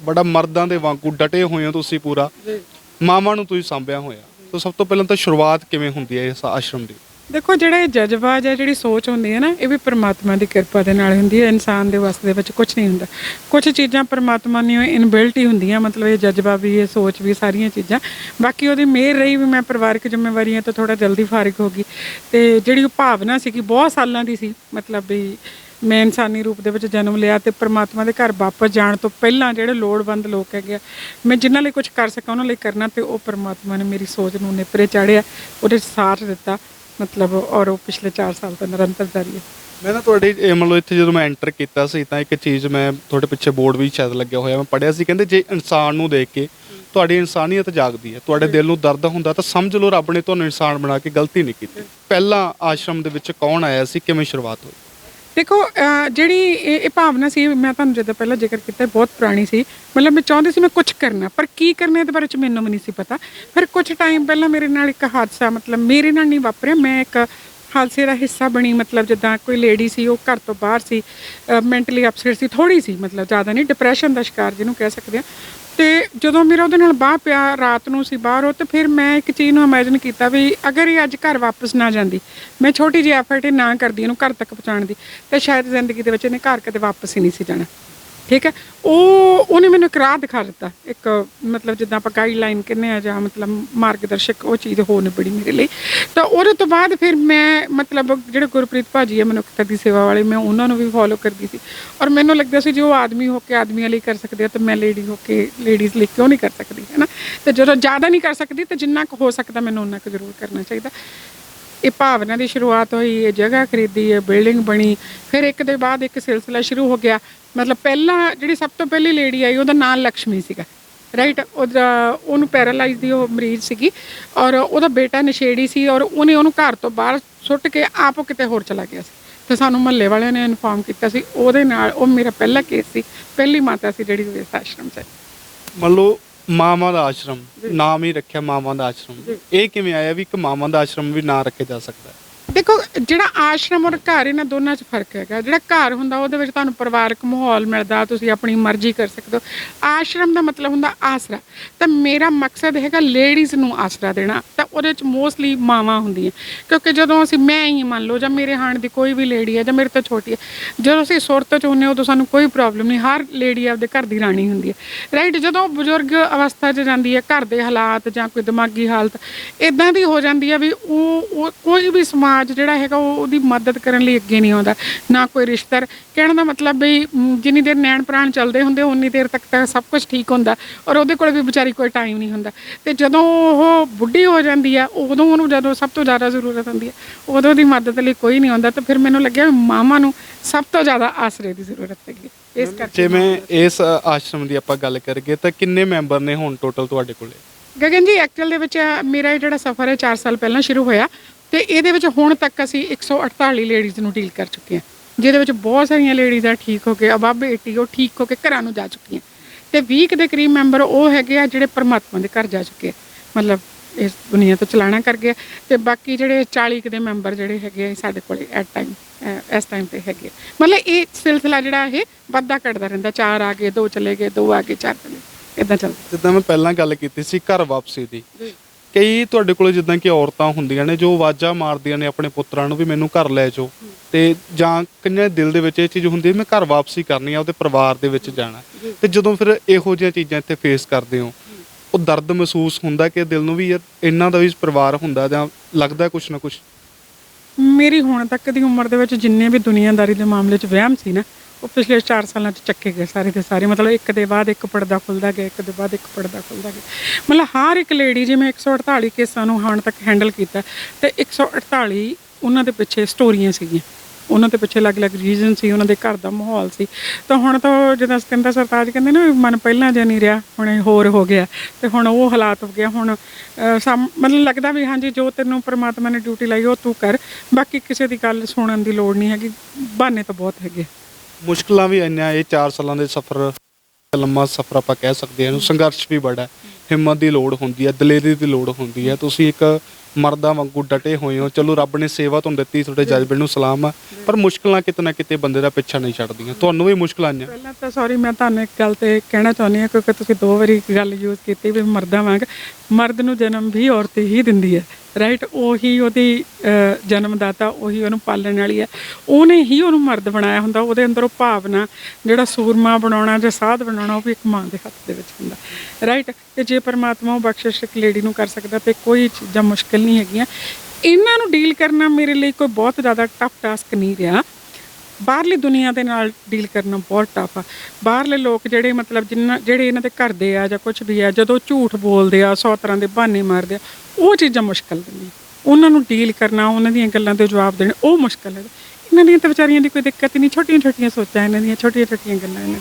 ਬੜਾ ਮਰਦਾਂ ਦੇ ਵਾਂਗੂ ਡਟੇ ਹੋਏ ਹੋ ਤੁਸੀਂ ਪੂਰਾ। ਜੀ। ਮਾਵਾਂ ਨੂੰ ਤੁਸੀਂ ਸਾਂਭਿਆ ਹੋਇਆ। ਤਾਂ ਸਭ ਤੋਂ ਪਹਿਲਾਂ ਤਾਂ ਸ਼ੁਰੂਆਤ ਕਿਵੇਂ ਹੁੰਦੀ ਹੈ ਇਸ ਆਸ਼ਰਮ ਦੀ? ਦੇਖੋ, ਜਿਹੜਾ ਇਹ ਜਜ਼ਬਾ ਜਾਂ ਜਿਹੜੀ ਸੋਚ ਹੁੰਦੀ ਹੈ ਨਾ, ਇਹ ਵੀ ਪਰਮਾਤਮਾ ਦੀ ਕਿਰਪਾ ਦੇ ਨਾਲ ਹੁੰਦੀ ਹੈ, ਇਨਸਾਨ ਦੇ ਵਸ ਦੇ ਵਿੱਚ ਕੁਝ ਨਹੀਂ ਹੁੰਦਾ। ਕੁਝ ਚੀਜ਼ਾਂ ਪਰਮਾਤਮਾ ਨੇ ਇਨਬਿਲਟ ਹੀ ਹੁੰਦੀਆਂ, ਮਤਲਬ ਇਹ ਜਜ਼ਬਾ ਵੀ, ਇਹ ਸੋਚ ਵੀ, ਸਾਰੀਆਂ ਚੀਜ਼ਾਂ। ਬਾਕੀ ਉਹਦੀ ਮਿਹਰ ਰਹੀ ਵੀ ਮੈਂ ਪਰਿਵਾਰਕ ਜ਼ਿੰਮੇਵਾਰੀਆਂ ਤੋਂ ਥੋੜਾ ਜਲਦੀ ਫਾਰਿਗ ਹੋ ਗਈ। ਤੇ ਜਿਹੜੀ ਉਹ ਭਾਵਨਾ ਸੀਗੀ, ਬਹੁਤ ਸਾਲਾਂ ਦੀ ਸੀ, ਮਤਲਬ ਵੀ ਮੈਂ ਇਨਸਾਨੀ ਰੂਪ ਦੇ ਵਿੱਚ ਜਨਮ ਲਿਆ ਤੇ ਪ੍ਰਮਾਤਮਾ ਦੇ ਘਰ ਵਾਪਸ ਜਾਣ ਤੋਂ ਪਹਿਲਾਂ ਜਿਹੜੇ ਲੋੜਵੰਦ ਲੋਕ ਹੈਗੇ ਆ, ਮੈਂ ਜਿਨ੍ਹਾਂ ਲਈ ਕੁਝ ਕਰ ਸਕਾਂ, ਉਹਨਾਂ ਲਈ ਕਰਨਾ, ਤੇ ਉਹ ਪ੍ਰਮਾਤਮਾ ਨੇ ਮੇਰੀ ਸੋਚ ਨੂੰ ਨੇਪਰੇ ਚਾੜਿਆ ਉਹਦੇ 'ਚ ਸਾਥ ਦਿੱਤਾ। ਮਤਲਬ ਔਰ ਉਹ ਪਿਛਲੇ 4 ਸਾਲ ਤੋਂ ਨਿਰੰਤਰ ਜਾਰੀ ਹੈ। ਮੈਂ ਨਾ ਤੁਹਾਡੀ ਇਹ ਮਤਲਬ ਇੱਥੇ ਜਦੋਂ ਮੈਂ ਐਂਟਰ ਕੀਤਾ ਸੀ ਤਾਂ ਇੱਕ ਚੀਜ਼ ਮੈਂ ਤੁਹਾਡੇ ਪਿੱਛੇ ਬੋਰਡ ਵੀ ਸ਼ਾਇਦ ਲੱਗਿਆ ਹੋਇਆ ਮੈਂ ਪੜਿਆ ਸੀ ਕਹਿੰਦੇ ਜੇ ਇਨਸਾਨ ਨੂੰ ਦੇਖ ਕੇ ਤੁਹਾਡੀ ਇਨਸਾਨੀਅਤ ਜਾਗਦੀ ਹੈ ਤੁਹਾਡੇ ਦਿਲ ਨੂੰ ਦਰਦ ਹੁੰਦਾ ਤਾਂ ਸਮਝ ਲਓ ਰੱਬ ਨੇ ਤੁਹਾਨੂੰ ਇਨਸਾਨ ਬਣਾ ਕੇ ਗਲਤੀ ਨਹੀਂ ਕੀਤੀ। ਪਹਿਲਾਂ ਆਸ਼ਰਮ ਦੇ ਵਿੱਚ ਕੌਣ ਆਇਆ ਸੀ ਕਿਵੇਂ ਸ਼ੁਰੂਆਤ ਹੋਈ? ਦੇਖੋ ਜਿਹੜੀ ਇਹ ਇਹ ਭਾਵਨਾ ਸੀ, ਮੈਂ ਤੁਹਾਨੂੰ ਜਦੋਂ ਪਹਿਲਾਂ ਜ਼ਿਕਰ ਕੀਤਾ ਬਹੁਤ ਪੁਰਾਣੀ ਸੀ। ਮਤਲਬ ਮੈਂ ਚਾਹੁੰਦੀ ਸੀ ਮੈਂ ਕੁਝ ਕਰਨਾ, ਪਰ ਕੀ ਕਰਨਾ ਇਹਦੇ ਬਾਰੇ ਚ ਮੈਨੂੰ ਵੀ ਨਹੀਂ ਸੀ ਪਤਾ। ਫਿਰ ਕੁਝ ਟਾਈਮ ਪਹਿਲਾਂ ਮੇਰੇ ਨਾਲ ਇੱਕ ਹਾਦਸਾ, ਮਤਲਬ ਮੇਰੇ ਨਾਲ ਨਹੀਂ ਵਾਪਰਿਆ। ਮੈਂ ਇੱਕ ਹਾਦਸੇ ਦਾ ਹਿੱਸਾ ਬਣੀ, ਮਤਲਬ ਜਿੱਦਾਂ ਕੋਈ ਲੇਡੀ ਸੀ, ਉਹ ਘਰ ਤੋਂ ਬਾਹਰ ਸੀ ਮੈਂਟਲੀ ਅਪਸੈਟ ਸੀ ਥੋੜੀ ਸੀ, ਮਤਲਬ ਜ਼ਿਆਦਾ ਨਹੀਂ ਡਿਪਰੈਸ਼ਨ ਦਾ ਸ਼ਿਕਾਰ ਜਿਹਨੂੰ ਕਹਿ ਸਕਦੇ ਆ ਤੇ ਜਦੋਂ ਮੇਰਾ ਉਹਦੇ ਨਾਲ ਬਾਹ ਪਿਆ ਰਾਤ ਨੂੰ ਸੀ ਬਾਹਰ ਉਹ ਤੇ ਫਿਰ ਮੈਂ ਇੱਕ ਚੀਜ਼ ਨੂੰ ਇਮੇਜਿਨ ਕੀਤਾ ਵੀ ਅਗਰ ਇਹ ਅੱਜ ਘਰ ਵਾਪਸ ਨਾ ਜਾਂਦੀ, ਮੈਂ ਛੋਟੀ ਜਿਹੀ ਐਫਰਟ ਨਾ ਕਰਦੀ, ਇਹਨੂੰ ਘਰ ਤੱਕ ਪਹੁੰਚਾਉਣ ਦੀ, ਤੇ ਸ਼ਾਇਦ ਜ਼ਿੰਦਗੀ ਦੇ ਵਿੱਚ ਇਹਨੇ ਘਰ ਕਦੇ ਵਾਪਸ ਹੀ ਨਹੀਂ ਸੀ ਜਾਣਾ। ਠੀਕ ਹੈ? ਉਹ ਉਹਨੇ ਮੈਨੂੰ ਇੱਕ ਰਾਹ ਦਿਖਾ ਦਿੱਤਾ। ਇੱਕ ਮਤਲਬ ਜਿੱਦਾਂ ਆਪਾਂ ਗਾਈਡਲਾਈਨ ਕਹਿੰਦੇ ਆ ਜਾਂ ਮਤਲਬ ਮਾਰਗਦਰਸ਼ਕ ਉਹ ਚੀਜ਼ ਹੋ ਨਿਬੜੀ ਮੇਰੇ ਲਈ। ਤਾਂ ਉਹਦੇ ਤੋਂ ਬਾਅਦ ਫਿਰ ਮੈਂ ਮਤਲਬ ਜਿਹੜੇ ਗੁਰਪ੍ਰੀਤ ਭਾਜੀ ਹੈ ਮਨੁੱਖਤਾ ਦੀ ਸੇਵਾ ਵਾਲੇ, ਮੈਂ ਉਹਨਾਂ ਨੂੰ ਵੀ ਫੋਲੋ ਕਰਦੀ ਸੀ। ਔਰ ਮੈਨੂੰ ਲੱਗਦਾ ਸੀ ਜੇ ਉਹ ਆਦਮੀ ਹੋ ਕੇ ਆਦਮੀਆਂ ਲਈ ਕਰ ਸਕਦੇ ਆ, ਤਾਂ ਮੈਂ ਲੇਡੀ ਹੋ ਕੇ ਲੇਡੀਜ਼ ਲਈ ਕਿਉਂ ਨਹੀਂ ਕਰ ਸਕਦੀ, ਹੈ ਨਾ? ਤੇ ਜਦੋਂ ਜ਼ਿਆਦਾ ਨਹੀਂ ਕਰ ਸਕਦੀ, ਤਾਂ ਜਿੰਨਾ ਕੁ ਹੋ ਸਕਦਾ ਮੈਨੂੰ ਉਹਨਾਂ ਕੁ ਜ਼ਰੂਰ ਕਰਨਾ ਚਾਹੀਦਾ। ਇਹ ਭਾਵਨਾ ਦੀ ਸ਼ੁਰੂਆਤ ਹੋਈ, ਇਹ ਜਗ੍ਹਾ ਖਰੀਦੀ, ਇਹ ਬਿਲਡਿੰਗ ਬਣੀ, ਫਿਰ ਇੱਕ ਦੇ ਬਾਅਦ ਇੱਕ ਸਿਲਸਿਲਾ ਸ਼ੁਰੂ ਹੋ ਗਿਆ। ਮਤਲਬ ਪਹਿਲਾਂ ਜਿਹੜੀ ਸਭ ਤੋਂ ਪਹਿਲੀ ਲੇਡੀ ਆਈ, ਉਹਦਾ ਨਾਮ ਲక్ష్ਮੀ ਸੀਗਾ। ਰਾਈਟ ਉਹਦਾ, ਉਹਨੂੰ ਪੈਰਾਲਾਈਜ਼ ਦੀ ਉਹ ਮਰੀਜ਼ ਸੀਗੀ ਔਰ ਉਹਦਾ ਬੇਟਾ ਨਸ਼ੇੜੀ ਸੀ ਔਰ ਉਹਨੇ ਉਹਨੂੰ ਘਰ ਤੋਂ ਬਾਹਰ ਸੁੱਟ ਕੇ ਆਪ ਉਹ ਕਿਤੇ ਹੋਰ ਚਲਾ ਗਿਆ ਸੀ। ਤੇ ਸਾਨੂੰ ਮਹੱਲੇ ਵਾਲਿਆਂ ਨੇ ਇਨਫਾਰਮ ਕੀਤਾ ਸੀ, ਉਹਦੇ ਨਾਲ ਉਹ ਮੇਰਾ ਪਹਿਲਾ ਕੇਸ ਸੀ, ਪਹਿਲੀ ਮਾਤਾ ਸੀ ਜਿਹੜੀ ਇਸ ਆਸ਼ਰਮ 'ਚ ਮੰਨ ਲਓ ਮਾਵਾਂ ਦਾ ਆਸ਼ਰਮ ਨਾਮ ਹੀ ਰੱਖਿਆ ਮਾਵਾਂ ਦਾ ਆਸ਼ਰਮ। ਇਹ ਕਿਵੇਂ ਆਇਆ ਵੀ ਇੱਕ ਮਾਵਾਂ ਦਾ ਆਸ਼ਰਮ ਵੀ ਨਾਂ ਰੱਖਿਆ ਜਾ ਸਕਦਾ? ਹੈ ਦੇਖੋ, ਜਿਹੜਾ ਆਸ਼ਰਮ ਔਰ ਘਰ, ਇਹਨਾਂ ਦੋਨਾਂ 'ਚ ਫ਼ਰਕ ਹੈਗਾ। ਜਿਹੜਾ ਘਰ ਹੁੰਦਾ, ਉਹਦੇ ਵਿੱਚ ਤੁਹਾਨੂੰ ਪਰਿਵਾਰਕ ਮਾਹੌਲ ਮਿਲਦਾ, ਤੁਸੀਂ ਆਪਣੀ ਮਰਜ਼ੀ ਕਰ ਸਕਦੇ ਹੋ। ਆਸ਼ਰਮ ਦਾ ਮਤਲਬ ਹੁੰਦਾ ਆਸਰਾ। ਤਾਂ ਮੇਰਾ ਮਕਸਦ ਹੈਗਾ ਲੇਡੀਜ਼ ਨੂੰ ਆਸਰਾ ਦੇਣਾ। ਤਾਂ ਉਹਦੇ 'ਚ ਮੋਸਟਲੀ ਮਾਵਾਂ ਹੁੰਦੀਆਂ। ਕਿਉਂਕਿ ਜਦੋਂ ਅਸੀਂ, ਮੈਂ ਹੀ ਮੰਨ ਲਓ, ਜਾਂ ਮੇਰੇ ਹਾਣ ਦੀ ਕੋਈ ਵੀ ਲੇਡੀ ਹੈ, ਜਾਂ ਮੇਰੇ ਤੋਂ ਛੋਟੀ ਹੈ, ਜਦੋਂ ਅਸੀਂ ਸੁਰਤ 'ਚ ਹੁੰਨੇ ਉਦੋਂ ਸਾਨੂੰ ਕੋਈ ਪ੍ਰੋਬਲਮ ਨਹੀਂ। ਹਰ ਲੇਡੀ ਆਪਦੇ ਘਰ ਦੀ ਰਾਣੀ ਹੁੰਦੀ ਹੈ। ਰਾਈਟ ਜਦੋਂ ਬਜ਼ੁਰਗ ਅਵਸਥਾ 'ਚ ਜਾਂਦੀ ਹੈ, ਘਰ ਦੇ ਹਾਲਾਤ ਜਾਂ ਕੋਈ ਦਿਮਾਗੀ ਹਾਲਤ ਇਦਾਂ ਦੀ ਹੋ ਜਾਂਦੀ ਹੈ ਵੀ ਉਹ ਉਹ ਕੋਈ ਵੀ ਸਮਾਜ ਜਿਹੜਾ ਹੈਗਾ ਉਹ ਉਹਦੀ ਮਦਦ ਕਰਨ ਲਈ ਅੱਗੇ ਨਹੀਂ ਆਉਂਦਾ ਨਾ ਕੋਈ ਰਿਸ਼ਤੇਦਾਰ। ਕਹਿਣ ਦਾ ਮਤਲਬ ਵੀ ਜਿੰਨੀ ਦੇਰ ਨੈਣ ਪ੍ਰਾਣ ਚੱਲਦੇ ਹੁੰਦੇ ਉਨੀ ਦੇਰ ਤੱਕ ਤਾਂ ਸਭ ਕੁਝ ਠੀਕ ਹੁੰਦਾ ਔਰ ਉਹਦੇ ਕੋਲ ਵੀ ਵਿਚਾਰੀ ਕੋਈ ਟਾਈਮ ਨਹੀਂ ਹੁੰਦਾ। ਤੇ ਜਦੋਂ ਉਹ ਬੁੱਢੀ ਹੋ ਜਾਂਦੀ ਆ ਉਦੋਂ ਉਹਨੂੰ ਜਦੋਂ ਸਭ ਤੋਂ ਜ਼ਿਆਦਾ ਜ਼ਰੂਰਤ ਹੁੰਦੀ ਹੈ ਉਦੋਂ ਦੀ ਮਦਦ ਲਈ ਕੋਈ ਨਹੀਂ ਆਉਂਦਾ। ਤਾਂ ਫਿਰ ਮੈਨੂੰ ਲੱਗਿਆ ਮਾਵਾਂ ਨੂੰ ਸਭ ਤੋਂ ਜ਼ਿਆਦਾ ਆਸਰੇ ਦੀ ਜ਼ਰੂਰਤ ਹੈਗੀ ਇਸ ਕਰਕੇ ਜਿਵੇਂ ਇਸ ਆਸ਼ਰਮ ਦੀ ਆਪਾਂ ਗੱਲ ਕਰੀਏ ਤਾਂ ਕਿੰਨੇ ਮੈਂਬਰ ਨੇ ਹੁਣ ਟੋਟਲ ਤੁਹਾਡੇ ਕੋਲੇ? ਗਗਨ ਜੀ ਐਕਚੁਅਲ ਦੇ ਵਿੱਚ ਮੇਰਾ ਜਿਹੜਾ ਸਫ਼ਰ ਹੈ 4 ਸਾਲ ਪਹਿਲਾਂ ਸ਼ੁਰੂ ਹੋਇਆ। ਤੇ ਇਹਦੇ ਵਿੱਚ ਹੁਣ ਤੱਕ ਅਸੀਂ 148 ਲੇਡੀਜ਼ ਨੂੰ ਡੀਲ ਕਰ ਚੁੱਕੇ ਹਾਂ ਜਿਹਦੇ ਵਿੱਚ ਬਹੁਤ ਸਾਰੀਆਂ ਲੇਡੀਜ਼ ਆ ਠੀਕ ਹੋ ਕੇ ਅਬਵ 80 ਉਹ ਠੀਕ ਹੋ ਕੇ ਘਰਾਂ ਨੂੰ ਜਾ ਚੁੱਕੀਆਂ ਤੇ 20 ਕੁ ਦੇ ਕਰੀਬ ਮੈਂਬਰ ਉਹ ਹੈਗੇ ਆ ਜਿਹੜੇ ਪਰਮਾਤਮਾ ਦੇ ਘਰ ਜਾ ਚੁੱਕੇ ਮਤਲਬ ਇਸ ਦੁਨੀਆ ਤੋਂ ਚਲਾਣਾ ਕਰ ਗਏ। ਤੇ ਬਾਕੀ ਜਿਹੜੇ 40 ਕੁ ਦੇ ਮੈਂਬਰ ਜਿਹੜੇ ਹੈਗੇ ਆ ਸਾਡੇ ਕੋਲੇ ਐਟ ਟਾਈਮ ਇਸ ਟਾਈਮ ਤੇ ਹੈਗੇ। ਮਤਲਬ ਇਹ ਸਿਲਸਿਲਾ ਜਿਹੜਾ ਇਹ ਵੱਧਦਾ ਘਟਦਾ ਰਹਿੰਦਾ ਚਾਰ ਆ ਗਏ ਦੋ ਚਲੇ ਗਏ ਦੋ ਆ ਗਏ ਚਾਰ ਚਲੇ ਇਦਾਂ ਚੱਲਦਾ ਜਿੱਦਾਂ ਮੈਂ ਪਹਿਲਾਂ ਗੱਲ ਕੀਤੀ ਸੀ ਘਰ ਵਾਪਸੀ ਦੀ ਕਈ ਤੁਹਾਡੇ ਕੋਲ ਜਿੱਦਾਂ ਕਿ ਔਰਤਾਂ ਹੁੰਦੀਆਂ ਨੇ ਜੋ ਆਵਾਜ਼ਾਂ ਮਾਰਦੀਆਂ ਨੇ ਆਪਣੇ ਪੁੱਤਰਾਂ ਨੂੰ ਵੀ ਮੈਨੂੰ ਘਰ ਲੈ ਜਾਓ। ਤੇ ਜਾਂ ਕਈਆਂ ਦਿਲ ਦੇ ਵਿੱਚ ਇਹ ਚੀਜ਼ ਹੁੰਦੀ ਹੈ, ਮੈਂ ਘਰ ਵਾਪਸੀ ਕਰਨੀ ਆ, ਉਹਦੇ ਪਰਿਵਾਰ ਦੇ ਵਿੱਚ ਜਾਣਾ। ਤੇ ਜਦੋਂ ਫਿਰ ਇਹੋ ਜਿਹੀਆਂ ਚੀਜ਼ਾਂ ਇੱਥੇ ਫੇਸ ਕਰਦੇ ਹੋ, ਉਹ ਦਰਦ ਮਹਿਸੂਸ ਹੁੰਦਾ ਕਿ ਦਿਲ ਨੂੰ ਵੀ ਯਾਰ ਇਹਨਾਂ ਦਾ ਵੀ ਪਰਿਵਾਰ ਹੁੰਦਾ ਜਾਂ ਲੱਗਦਾ ਕੁਛ ਨਾ ਕੁਛ? ਮੇਰੀ ਹੁਣ ਤੱਕ ਦੀ ਉਮਰ ਦੇ ਵਿੱਚ ਜਿੰਨੇ ਵੀ ਦੁਨੀਆਦਾਰੀ ਦੇ ਮਾਮਲੇ 'ਚ ਵਹਿਮ ਸੀ ਨਾ ਉਹ ਪਿਛਲੇ 4 ਸਾਲਾਂ 'ਚ ਚੱਕੇ ਗਏ ਸਾਰੇ ਦੇ ਸਾਰੇ। ਮਤਲਬ ਇੱਕ ਦੇ ਬਾਅਦ ਇੱਕ ਪਰਦਾ ਖੁੱਲਦਾ ਗਿਆ ਇੱਕ ਦੇ ਬਾਅਦ ਇੱਕ ਪਰਦਾ ਖੁੱਲਦਾ ਗਿਆ। ਮਤਲਬ ਹਰ ਇੱਕ ਲੇਡੀ ਜਿਵੇਂ 148 ਕੇਸਾਂ ਨੂੰ ਹੁਣ ਤੱਕ ਹੈਂਡਲ ਕੀਤਾ ਤੇ 148 ਉਹਨਾਂ ਦੇ ਪਿੱਛੇ ਸਟੋਰੀਆਂ ਸੀਗੀਆਂ। ਉਹਨਾਂ ਦੇ ਪਿੱਛੇ ਅਲੱਗ-ਅਲੱਗ ਰੀਜ਼ਨ ਸੀ ਉਹਨਾਂ ਦੇ ਘਰ ਦਾ ਮਾਹੌਲ ਸੀ। ਤਾਂ ਹੁਣ ਤਾਂ ਜਿੱਦਾਂ ਸਤਿੰਦਰ ਸਰਤਾਜ ਕਹਿੰਦੇ ਨਾ ਮਨ ਪਹਿਲਾਂ ਜਿਹਾ ਨਹੀਂ ਰਿਹਾ ਹੁਣ ਇਹ ਹੋਰ ਹੋ ਗਿਆ। ਤੇ ਹੁਣ ਉਹ ਹਾਲਾਤ ਹੋ ਗਿਆ ਹੁਣ ਅਹ, ਮਤਲਬ ਲੱਗਦਾ ਵੀ ਹਾਂਜੀ ਜੋ ਤੈਨੂੰ ਪਰਮਾਤਮਾ ਨੇ ਡਿਊਟੀ ਲਾਈ ਉਹ ਤੂੰ ਕਰ। ਬਾਕੀ ਕਿਸੇ ਦੀ ਗੱਲ ਸੁਣਨ ਦੀ ਲੋੜ ਨਹੀਂ ਹੈਗੀ ਬਹਾਨੇ ਤਾਂ ਬਹੁਤ ਹੈਗੇ। ਮੁਸ਼ਕਲਾਂ ਵੀ ਇੰਨੀਆਂ, ਇਹ 4 ਸਾਲਾਂ ਦੇ ਸਫ਼ਰ, ਲੰਮਾ ਸਫ਼ਰ ਆਪਾਂ ਕਹਿ ਸਕਦੇ ਹਾਂ, ਇਹਨੂੰ ਸੰਘਰਸ਼ ਵੀ ਬੜਾ ਹੈ। ਹਿੰਮਤ ਦੀ ਲੋੜ ਹੁੰਦੀ ਹੈ, ਦਲੇਰੀ ਦੀ ਲੋੜ ਹੁੰਦੀ ਹੈ। ਤੁਸੀਂ ਇੱਕ ਮਰਦਾਂ ਵਾਂਗੂ ਡਟੇ ਹੋਏ ਹੋ, ਚਲੋ ਰੱਬ ਨੇ ਸੇਵਾ ਤੁਹਾਨੂੰ ਦਿੱਤੀ, ਤੁਹਾਡੇ ਜਜ਼ਬੇ ਨੂੰ ਸਲਾਮ ਆ, ਪਰ ਮੁਸ਼ਕਲਾਂ ਕਿਤੇ ਨਾ ਕਿਤੇ ਬੰਦੇ ਦਾ ਪਿੱਛਾ ਨਹੀਂ ਛੱਡਦੀਆਂ। ਤੁਹਾਨੂੰ ਵੀ ਮੁਸ਼ਕਲਾਂ ਆਈਆਂ। ਪਹਿਲਾਂ ਤਾਂ ਸੌਰੀ ਮੈਂ ਤੁਹਾਨੂੰ ਇੱਕ ਗੱਲ ਤੇ ਕਹਿਣਾ ਚਾਹੁੰਦੀ ਹਾਂ, ਕਿਉਂਕਿ ਤੁਸੀਂ ਦੋ ਵਾਰੀ ਗੱਲ ਯੂਜ਼ ਕੀਤੀ ਵੀ ਮਰਦਾਂ ਵਾਂਗ, ਮਰਦ ਨੂੰ ਜਨਮ ਵੀ ਔਰਤ ਹੀ ਦਿੰਦੀ ਹੈ। ਰਾਈਟ ਉਹੀ ਉਹਦੀ ਜਨਮਦਾਤਾ, ਉਹੀ ਉਹਨੂੰ ਪਾਲਣ ਵਾਲੀ ਹੈ। ਉਹਨੇ ਹੀ ਉਹਨੂੰ ਮਰਦ ਬਣਾਇਆ ਹੁੰਦਾ, ਉਹਦੇ ਅੰਦਰ ਉਹ ਭਾਵਨਾ, ਜਿਹੜਾ ਸੂਰਮਾ ਬਣਾਉਣਾ ਜਾਂ ਸਾਧ ਬਣਾਉਣਾ, ਉਹ ਵੀ ਇੱਕ ਮਾਂ ਦੇ ਹੱਥ ਦੇ ਵਿੱਚ ਹੁੰਦਾ। ਰਾਈਟ ਤੇ ਜੇ ਪਰਮਾਤਮਾ ਉਹ ਬਖਸ਼ਿਸ਼ ਇੱਕ ਲੇਡੀ ਨੂੰ ਕਰ ਸਕਦਾ, ਤੇ ਕੋਈ ਚੀਜ਼ਾਂ ਮੁਸ਼ਕਲ ਨਹੀਂ ਹੈਗੀਆਂ। ਇਹਨਾਂ ਨੂੰ ਡੀਲ ਕਰਨਾ ਮੇਰੇ ਲਈ ਕੋਈ ਬਹੁਤ ਜ਼ਿਆਦਾ ਟਫ ਟਾਸਕ ਨਹੀਂ ਰਿਹਾ। ਬਾਹਰਲੀ ਦੁਨੀਆ ਦੇ ਨਾਲ ਡੀਲ ਕਰਨਾ ਬਹੁਤ ਟਫ ਆ। ਬਾਹਰਲੇ ਲੋਕ ਜਿਹੜੇ ਮਤਲਬ ਜਿੰਨਾ, ਜਿਹੜੇ ਇਹਨਾਂ ਦੇ ਘਰ ਦੇ ਆ ਜਾਂ ਕੁਝ ਵੀ ਆ, ਜਦੋਂ ਝੂਠ ਬੋਲਦੇ ਆ, ਸੌ ਤਰ੍ਹਾਂ ਦੇ ਬਹਾਨੇ ਮਾਰਦੇ ਆ ਉਹ ਚੀਜ਼ਾਂ ਮੁਸ਼ਕਲ ਨੇ। ਉਹਨਾਂ ਨੂੰ ਡੀਲ ਕਰਨਾ, ਉਹਨਾਂ ਦੀਆਂ ਗੱਲਾਂ ਦੇ ਜਵਾਬ ਦੇਣੇ, ਉਹ ਮੁਸ਼ਕਲ ਹੈ। ਇਹਨਾਂ ਦੀਆਂ ਤਾਂ ਵਿਚਾਰੀਆਂ ਦੀ ਕੋਈ ਦਿੱਕਤ ਹੀ ਨਹੀਂ ਛੋਟੀਆਂ ਛੋਟੀਆਂ ਸੋਚਾਂ, ਇਹਨਾਂ ਦੀਆਂ ਛੋਟੀਆਂ ਛੋਟੀਆਂ ਗੱਲਾਂ ਇਹਨਾਂ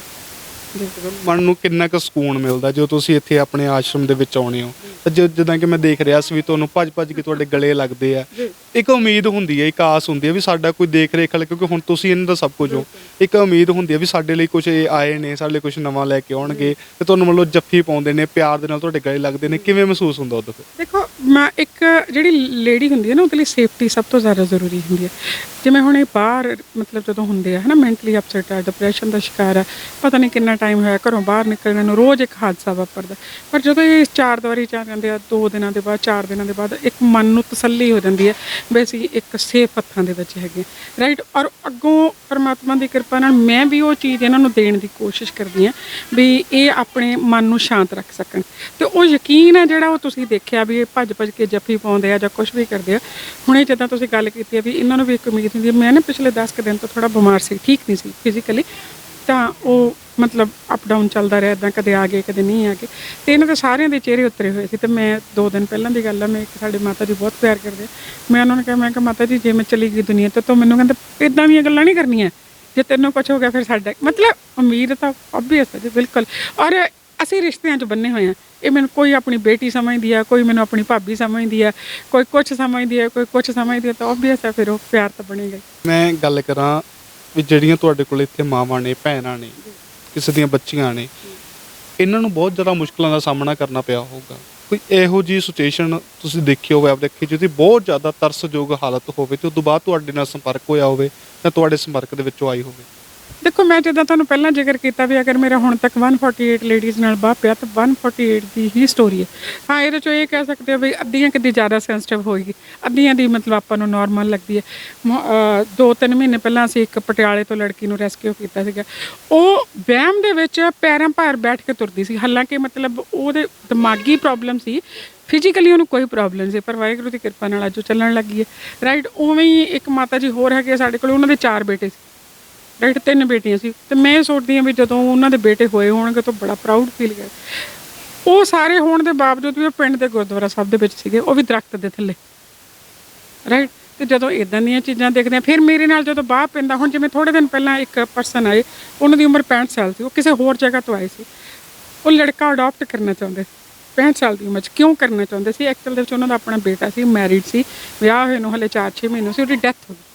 ਮਨ ਨੂੰ ਕਿੰਨਾ ਕੁ ਸਕੂਨ ਮਿਲਦਾ ਜਦੋਂ ਤੁਸੀਂ ਇੱਥੇ ਆਪਣੇ ਆਸ਼ਰਮ ਦੇ ਵਿੱਚ ਆਉਣੇ ਹੋ। ਤਾਂ ਜਿ- ਜਿੱਦਾਂ ਕਿ ਮੈਂ ਦੇਖ ਰਿਹਾ ਸੀ ਵੀ ਤੁਹਾਨੂੰ ਭੱਜ ਭੱਜ ਕੇ ਤੁਹਾਡੇ ਗਲੇ ਲੱਗਦੇ ਆ। ਇੱਕ ਉਮੀਦ ਹੁੰਦੀ ਹੈ ਇੱਕ ਆਸ ਹੁੰਦੀ ਹੈ ਵੀ ਸਾਡਾ ਕੋਈ ਦੇਖ ਰੇਖ ਵਾਲਾ ਕਿਉਂਕਿ ਹੁਣ ਤੁਸੀਂ ਇਹਨਾਂ ਦਾ ਸਭ ਕੁਝ ਹੋ। ਇੱਕ ਉਮੀਦ ਹੁੰਦੀ ਹੈ ਵੀ ਸਾਡੇ ਲਈ ਕੁਝ ਇਹ ਆਏ ਨੇ ਸਾਡੇ ਲਈ ਕੁਝ ਨਵਾਂ ਲੈ ਕੇ ਆਉਣਗੇ ਤੇ ਤੁਹਾਨੂੰ ਮਤਲਬ ਜੱਫੀ ਪਾਉਂਦੇ ਨੇ ਪਿਆਰ ਦੇ ਨਾਲ ਤੁਹਾਡੇ ਗਲੇ ਲੱਗਦੇ ਨੇ। ਕਿਵੇਂ ਮਹਿਸੂਸ ਹੁੰਦਾ ਉਦੋਂ ਫਿਰ ਦੇਖੋ ਮੈਂ ਇੱਕ ਜਿਹੜੀ ਲੇਡੀ ਹੁੰਦੀ ਹੈ ਨਾ ਉਹਦੇ ਲਈ ਸੇਫਟੀ ਸਭ ਤੋਂ ਜ਼ਿਆਦਾ ਜ਼ਰੂਰੀ ਹੁੰਦੀ ਹੈ। ਜਿਵੇਂ ਹੁਣ ਇਹ ਬਾਹਰ ਮਤਲਬ ਜਦੋਂ ਹੁੰਦੇ ਆ ਹਨਾ ਮੈਂਟਲੀ ਅਪਸੈਟ ਆ ਡਿਪਰੈਸ਼ਨ ਦਾ ਸ਼ਿਕਾਰ ਆ ਪਤਾ ਨਹੀਂ ਕਿੰਨਾ ਟਾਈਮ ਹੋਇਆ, ਘਰੋਂ ਬਾਹਰ ਨਿਕਲਣ ਨੂੰ ਰੋਜ਼ ਇੱਕ ਹਾਦਸਾ ਵਾਪਰਦਾ। ਪਰ ਜਦੋਂ ਇਹ ਚਾਰ ਦੀਵਾਰੀ ਚ ਆ ਜਾਂਦੇ ਆ, ਦੋ ਦਿਨਾਂ ਦੇ ਬਾਅਦ, ਚਾਰ ਦਿਨਾਂ ਦੇ ਬਾਅਦ, ਇੱਕ ਮਨ ਨੂੰ ਤਸੱਲੀ ਹੋ ਜਾਂਦੀ ਹੈ ਵੀ ਅਸੀਂ ਇੱਕ ਸੇਫ ਹੱਥਾਂ ਦੇ ਵਿੱਚ ਹੈਗੇ ਰਾਈਟ ਔਰ ਅੱਗੋਂ ਪਰਮਾਤਮਾ ਦੀ ਕਿਰਪਾ ਨਾਲ ਮੈਂ ਵੀ ਉਹ ਚੀਜ਼ ਇਹਨਾਂ ਨੂੰ ਦੇਣ ਦੀ ਕੋਸ਼ਿਸ਼ ਕਰਦੀ ਹਾਂ ਵੀ ਇਹ ਆਪਣੇ ਮਨ ਨੂੰ ਸ਼ਾਂਤ ਰੱਖ ਸਕਣ। ਤੇ ਉਹ ਯਕੀਨ ਹੈ ਜਿਹੜਾ ਉਹ ਤੁਸੀਂ ਦੇਖਿਆ ਵੀ ਇਹ ਭੱਜ ਭੱਜ ਕੇ ਜੱਫੀ ਪਾਉਂਦੇ ਆ ਜਾਂ ਕੁਝ ਵੀ ਕਰਦੇ ਆ। ਹੁਣੇ ਜਦੋਂ ਤੁਸੀਂ ਗੱਲ ਕੀਤੀ ਹੈ ਵੀ ਇਹਨਾਂ ਨੂੰ ਵੀ ਇੱਕ ਉਮੀਦ ਹੁੰਦੀ ਹੈ, ਮੈਂ ਨਾ ਪਿਛਲੇ 10 ਕੁ ਦਿਨ ਤੋਂ ਥੋੜਾ ਬਿਮਾਰ ਸੀ, ਠੀਕ ਨਹੀਂ ਸੀ ਫਿਜ਼ੀਕਲੀ ਤਾਂ ਉਹ ਮਤਲਬ ਅਪ ਡਾਊਨ ਚੱਲਦਾ ਰਿਹਾ ਇਦਾਂ ਕਦੇ ਆ ਗਏ, ਕਦੇ ਨਹੀਂ ਆ ਗਏ। ਤੇ ਇਹਨਾਂ ਦੇ ਸਾਰਿਆਂ ਦੇ ਚਿਹਰੇ ਉਤਰੇ ਹੋਏ ਸੀ ਤੇ ਮੈਂ ਦੋ ਦਿਨ ਪਹਿਲਾਂ ਦੀ ਗੱਲ ਆ, ਮੈਂ ਇੱਕ ਸਾਡੇ ਮਾਤਾ ਜੀ ਬਹੁਤ ਪਿਆਰ ਕਰਦੇ ਆ। ਮੈਂ ਉਹਨਾਂ ਨੂੰ ਕਿਹਾ, ਮੈਂ ਕਿਹਾ, ਮਾਤਾ ਜੀ, ਜੇ ਮੈਂ ਚਲੀ ਗਈ ਦੁਨੀਆ ਤੋਂ, ਤਾਂ ਮੈਨੂੰ ਕਹਿੰਦੇ ਇਦਾਂ ਦੀਆਂ ਗੱਲਾਂ ਨਹੀਂ ਕਰਨੀਆਂ। ਜੇ ਤੈਨੂੰ ਕੁਝ ਹੋ ਗਿਆ, ਫਿਰ ਸਾਡਾ ਮਤਲਬ ਅਮੀਰ ਤਾਂ ਆਬਵੀਅਸ ਹੈ ਜੀ, ਬਿਲਕੁਲ। ਔਰ ਅਸੀਂ ਰਿਸ਼ਤਿਆਂ 'ਚ ਬੰਨੇ ਹੋਏ ਆ। ਇਹ ਮੈਨੂੰ ਕੋਈ ਆਪਣੀ ਬੇਟੀ ਸਮਝਦੀ ਆ, ਕੋਈ ਮੈਨੂੰ ਆਪਣੀ ਭਾਬੀ ਸਮਝਦੀ ਆ, ਕੋਈ ਕੁਝ ਸਮਝਦੀ ਆ, ਕੋਈ ਕੁਝ ਸਮਝਦੀ ਆ, ਤਾਂ ਆਬਵੀਅਸ ਹੈ ਫਿਰ ਉਹ ਪਿਆਰ ਤਾਂ ਬਣੇਗਾ ਮੈਂ ਗੱਲ ਕਰਾਂ ਵੀ ਜਿਹੜੀਆਂ ਤੁਹਾਡੇ ਕੋਲ ਇੱਥੇ ਮਾਵਾਂ ਨੇ ਭੈਣਾਂ ਨੇ ਕਿਸੇ ਦੀਆਂ ਬੱਚੀਆਂ ਨੇ ਇਹਨਾਂ ਨੂੰ ਬਹੁਤ ਜ਼ਿਆਦਾ ਮੁਸ਼ਕਲਾਂ ਦਾ ਸਾਹਮਣਾ ਕਰਨਾ ਪਿਆ ਹੋਊਗਾ। ਕੋਈ ਇਹੋ ਜੀ ਸਿਚੁਏਸ਼ਨ ਤੁਸੀਂ ਦੇਖੀ ਹੋਵੇ ਆਪ ਦੇਖੀ ਜਿਹਦੀ ਬਹੁਤ ਜ਼ਿਆਦਾ ਤਰਸਯੋਗ ਹਾਲਤ ਹੋਵੇ ਤੇ ਉਸ ਤੋਂ ਬਾਅਦ ਤੁਹਾਡੇ ਨਾਲ ਸੰਪਰਕ ਹੋਇਆ ਹੋਵੇ ਜਾਂ ਤੁਹਾਡੇ ਸੰਪਰਕ ਦੇ ਵਿੱਚੋਂ ਆਈ ਹੋਵੇ। ਦੇਖੋ, ਮੈਂ ਜਿੱਦਾਂ ਤੁਹਾਨੂੰ ਪਹਿਲਾਂ ਜ਼ਿਕਰ ਕੀਤਾ ਵੀ ਅਗਰ ਮੇਰਾ ਹੁਣ ਤੱਕ 148 ਲੇਡੀਜ਼ ਨਾਲ ਬਾਹ ਪਿਆ ਤਾਂ 148 ਦੀ ਹੀ ਸਟੋਰੀ ਹੈ। ਹਾਂ, ਇਹਦੇ ਚੋਂ ਇਹ ਕਹਿ ਸਕਦੇ ਹੋ ਵੀ ਅੱਧੀਆਂ ਕਿਤੇ ਜ਼ਿਆਦਾ ਸੈਂਸਿਟਿਵ ਹੋਏਗੀ। ਅੱਧੀਆਂ ਦੀ ਮਤਲਬ ਆਪਾਂ ਨੂੰ ਨਾਰਮਲ ਲੱਗਦੀ ਹੈ। ਮ- ਅਹ ਦੋ ਤਿੰਨ ਮਹੀਨੇ ਪਹਿਲਾਂ ਅਸੀਂ ਇੱਕ ਪਟਿਆਲੇ ਤੋਂ ਲੜਕੀ ਨੂੰ ਰੈਸਕਿਊ ਕੀਤਾ ਸੀਗਾ। ਉਹ ਵਹਿਮ ਦੇ ਵਿੱਚ ਪੈਰਾਂ ਭਾਰ ਬੈਠ ਕੇ ਤੁਰਦੀ ਸੀ। ਹਾਲਾਂਕਿ ਮਤਲਬ ਉਹਦੇ ਦਿਮਾਗੀ ਪ੍ਰੋਬਲਮ ਸੀ ਫਿਜ਼ੀਕਲੀ ਉਹਨੂੰ ਕੋਈ ਪ੍ਰੋਬਲਮ ਸੀ, ਪਰ ਵਾਹਿਗੁਰੂ ਦੀ ਕਿਰਪਾ ਨਾਲ ਅੱਜ ਉਹ ਚੱਲਣ ਲੱਗੀ ਹੈ। ਰਾਈਟ ਉਵੇਂ ਹੀ ਇੱਕ ਮਾਤਾ ਜੀ ਹੋਰ ਹੈਗੇ ਆ ਸਾਡੇ ਕੋਲ, ਉਹਨਾਂ ਦੇ ਚਾਰ ਬੇਟੇ ਸੀ। ਰਾਈਟ ਤਿੰਨ ਬੇਟੀਆਂ ਸੀ ਤੇ ਮੈਂ ਇਹ ਸੋਚਦੀ ਹਾਂ ਵੀ ਜਦੋਂ ਉਹਨਾਂ ਦੇ ਬੇਟੇ ਹੋਏ ਹੋਣਗੇ ਤਾਂ ਬੜਾ ਪ੍ਰਾਊਡ ਫੀਲ ਕਰ। ਉਹ ਸਾਰੇ ਹੋਣ ਦੇ ਬਾਵਜੂਦ ਵੀ ਉਹ ਪਿੰਡ ਦੇ ਗੁਰਦੁਆਰਾ ਸਾਹਿਬ ਦੇ ਵਿੱਚ ਸੀਗੇ, ਉਹ ਵੀ ਦਰਖਤ ਦੇ ਥੱਲੇ। ਰਾਈਟ ਤੇ ਜਦੋਂ ਇਦਾਂ ਦੀਆਂ ਚੀਜ਼ਾਂ ਦੇਖਦੇ ਆ ਫਿਰ ਮੇਰੇ ਨਾਲ ਜਦੋਂ ਬਾਹ ਪੈਂਦਾ, ਹੁਣ ਜਿਵੇਂ ਥੋੜੇ ਦਿਨ ਪਹਿਲਾਂ ਇੱਕ ਪਰਸਨ ਆਏ, ਉਹਨਾਂ ਦੀ ਉਮਰ 65 ਸਾਲ ਸੀ, ਉਹ ਕਿਸੇ ਹੋਰ ਜਗ੍ਹਾ ਤੋਂ ਆਏ ਸੀ। ਉਹ ਲੜਕਾ ਅਡਾਪਟ ਕਰਨਾ ਚਾਹੁੰਦੇ ਸੀ 65 ਸਾਲ ਦੀ ਉਮਰ 'ਚ। ਕਿਉਂ ਕਰਨਾ ਚਾਹੁੰਦੇ ਸੀ? ਐਕਚੁਅਲ ਦੇ ਵਿੱਚ ਉਹਨਾਂ ਦਾ ਆਪਣਾ ਬੇਟਾ ਸੀ ਮੈਰਿਡ ਸੀ, ਵਿਆਹ ਹੋਏ ਨੂੰ ਹਲੇ 4-6 ਮਹੀਨੇ ਸੀ, ਉਹਦੀ ਡੈਥ ਹੋ ਗਈ।